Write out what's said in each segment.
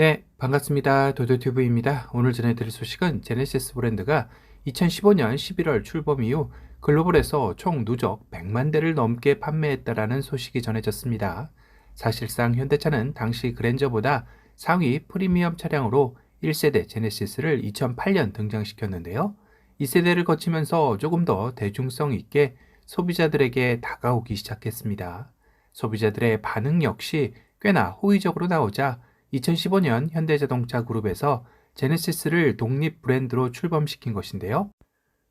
네, 반갑습니다. 도도튜브입니다. 오늘 전해드릴 소식은 제네시스 브랜드가 2015년 11월 출범 이후 글로벌에서 총 누적 100만 대를 넘게 판매했다라는 소식이 전해졌습니다. 사실상 현대차는 당시 그랜저보다 상위 프리미엄 차량으로 1세대 제네시스를 2008년 등장시켰는데요. 2세대를 거치면서 조금 더 대중성 있게 소비자들에게 다가오기 시작했습니다. 소비자들의 반응 역시 꽤나 호의적으로 나오자 2015년 현대자동차 그룹에서 제네시스를 독립 브랜드로 출범시킨 것인데요.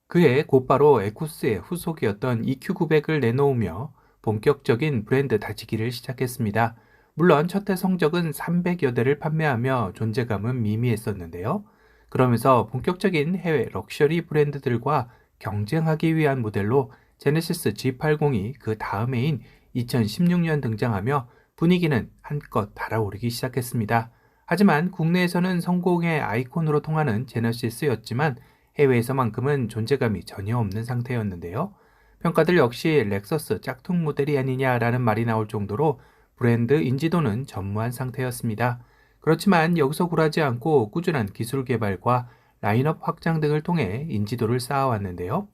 그해 곧바로 에쿠스의 후속이었던 EQ900을 내놓으며 본격적인 브랜드 다지기를 시작했습니다. 물론 첫 해 성적은 300여 대를 판매하며 존재감은 미미했었는데요. 그러면서 본격적인 해외 럭셔리 브랜드들과 경쟁하기 위한 모델로 제네시스 G80이 그 다음 해인 2016년 등장하며 분위기는 한껏 달아오르기 시작했습니다. 하지만 국내에서는 성공의 아이콘으로 통하는 제너시스였지만 해외에서만큼은 존재감이 전혀 없는 상태였는데요. 평가들 역시 렉서스 짝퉁 모델이 아니냐라는 말이 나올 정도로 브랜드 인지도는 전무한 상태였습니다. 그렇지만 여기서 굴하지 않고 꾸준한 기술 개발과 라인업 확장 등을 통해 인지도를 쌓아왔는데요.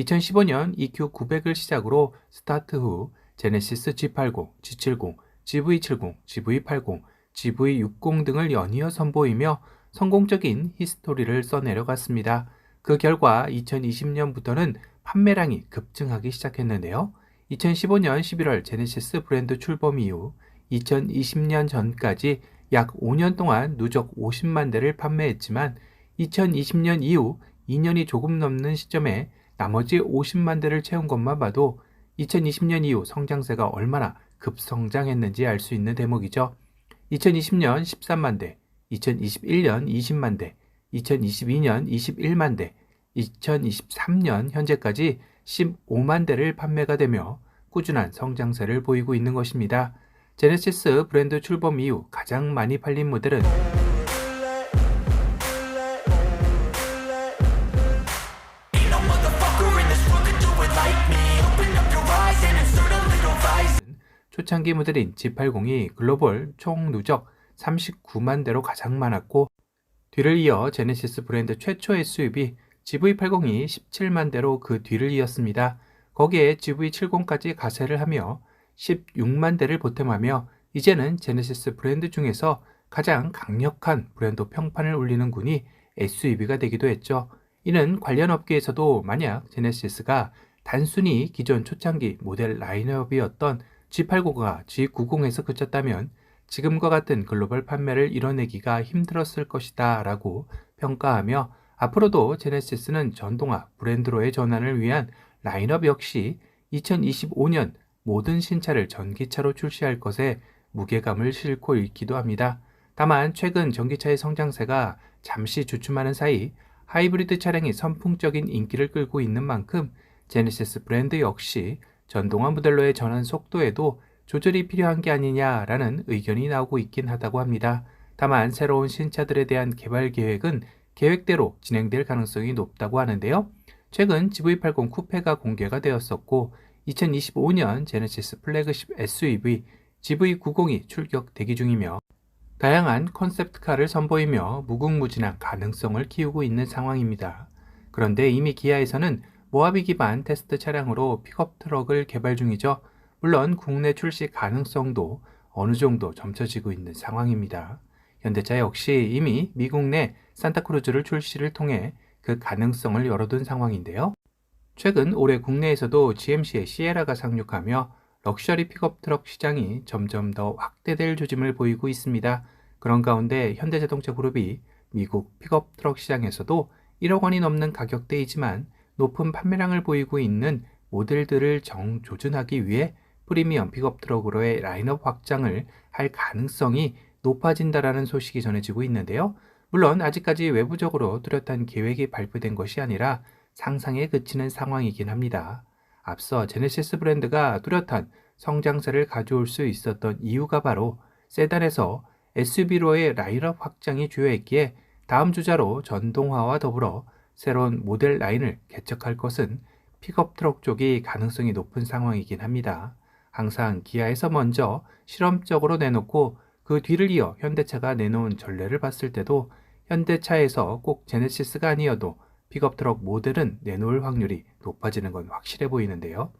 2015년 EQ900을 시작으로 스타트 후 제네시스 G80, G70, GV70, GV80, GV60 등을 연이어 선보이며 성공적인 히스토리를 써내려갔습니다. 그 결과 2020년부터는 판매량이 급증하기 시작했는데요. 2015년 11월 제네시스 브랜드 출범 이후 2020년 전까지 약 5년 동안 누적 50만 대를 판매했지만 2020년 이후 2년이 조금 넘는 시점에 나머지 50만 대를 채운 것만 봐도 2020년 이후 성장세가 얼마나 급성장했는지 알 수 있는 대목이죠. 2020년 13만 대, 2021년 20만 대, 2022년 21만 대, 2023년 현재까지 15만 대를 판매가 되며 꾸준한 성장세를 보이고 있는 것입니다. 제네시스 브랜드 출범 이후 가장 많이 팔린 모델은 초창기 모델인 G80이 글로벌 총 누적 39만 대로 가장 많았고 뒤를 이어 제네시스 브랜드 최초 SUV GV80이 17만 대로 그 뒤를 이었습니다. 거기에 GV70까지 가세를 하며 16만 대를 보탬하며 이제는 제네시스 브랜드 중에서 가장 강력한 브랜드 평판을 올리는 군이 SUV가 되기도 했죠. 이는 관련 업계에서도 만약 제네시스가 단순히 기존 초창기 모델 라인업이었던 G80가 G90에서 그쳤다면 지금과 같은 글로벌 판매를 이뤄내기가 힘들었을 것이다 라고 평가하며 앞으로도 제네시스는 전동화 브랜드로의 전환을 위한 라인업 역시 2025년 모든 신차를 전기차로 출시할 것에 무게감을 싣고 있기도 합니다. 다만 최근 전기차의 성장세가 잠시 주춤하는 사이 하이브리드 차량이 선풍적인 인기를 끌고 있는 만큼 제네시스 브랜드 역시 전동화 모델로의 전환 속도에도 조절이 필요한 게 아니냐라는 의견이 나오고 있긴 하다고 합니다. 다만 새로운 신차들에 대한 개발 계획은 계획대로 진행될 가능성이 높다고 하는데요. 최근 GV80 쿠페가 공개가 되었었고 2025년 제네시스 플래그십 SUV GV90이 출격 대기 중이며 다양한 컨셉트카를 선보이며 무궁무진한 가능성을 키우고 있는 상황입니다. 그런데 이미 기아에서는 모하비 기반 테스트 차량으로 픽업 트럭을 개발 중이죠. 물론 국내 출시 가능성도 어느 정도 점쳐지고 있는 상황입니다. 현대차 역시 이미 미국 내 산타크루즈를 출시를 통해 그 가능성을 열어둔 상황인데요. 최근 올해 국내에서도 GMC의 시에라가 상륙하며 럭셔리 픽업 트럭 시장이 점점 더 확대될 조짐을 보이고 있습니다. 그런 가운데 현대자동차 그룹이 미국 픽업 트럭 시장에서도 1억 원이 넘는 가격대이지만 높은 판매량을 보이고 있는 모델들을 정조준하기 위해 프리미엄 픽업 트럭으로의 라인업 확장을 할 가능성이 높아진다라는 소식이 전해지고 있는데요. 물론 아직까지 외부적으로 뚜렷한 계획이 발표된 것이 아니라 상상에 그치는 상황이긴 합니다. 앞서 제네시스 브랜드가 뚜렷한 성장세를 가져올 수 있었던 이유가 바로 세단에서 SUV로의 라인업 확장이 주요했기에 다음 주자로 전동화와 더불어 새로운 모델 라인을 개척할 것은 픽업 트럭 쪽이 가능성이 높은 상황이긴 합니다. 항상 기아에서 먼저 실험적으로 내놓고 그 뒤를 이어 현대차가 내놓은 전례를 봤을 때도 현대차에서 꼭 제네시스가 아니어도 픽업트럭 모델은 내놓을 확률이 높아지는 건 확실해 보이는데요.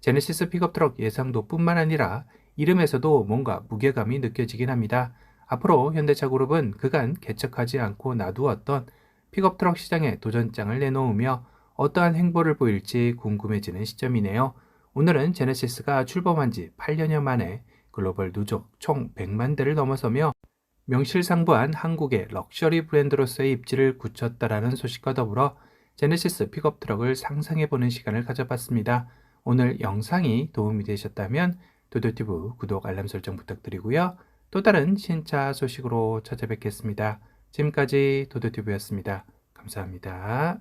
제네시스 픽업트럭 예상도 뿐만 아니라 이름에서도 뭔가 무게감이 느껴지긴 합니다. 앞으로 현대차 그룹은 그간 개척하지 않고 놔두었던 픽업트럭 시장에 도전장을 내놓으며 어떠한 행보를 보일지 궁금해지는 시점이네요. 오늘은 제네시스가 출범한 지 8년여 만에 글로벌 누적 총 100만 대를 넘어서며 명실상부한 한국의 럭셔리 브랜드로서의 입지를 굳혔다라는 소식과 더불어 제네시스 픽업 트럭을 상상해보는 시간을 가져봤습니다. 오늘 영상이 도움이 되셨다면 도도튜브 구독 알람 설정 부탁드리고요. 또 다른 신차 소식으로 찾아뵙겠습니다. 지금까지 도도튜브였습니다. 감사합니다.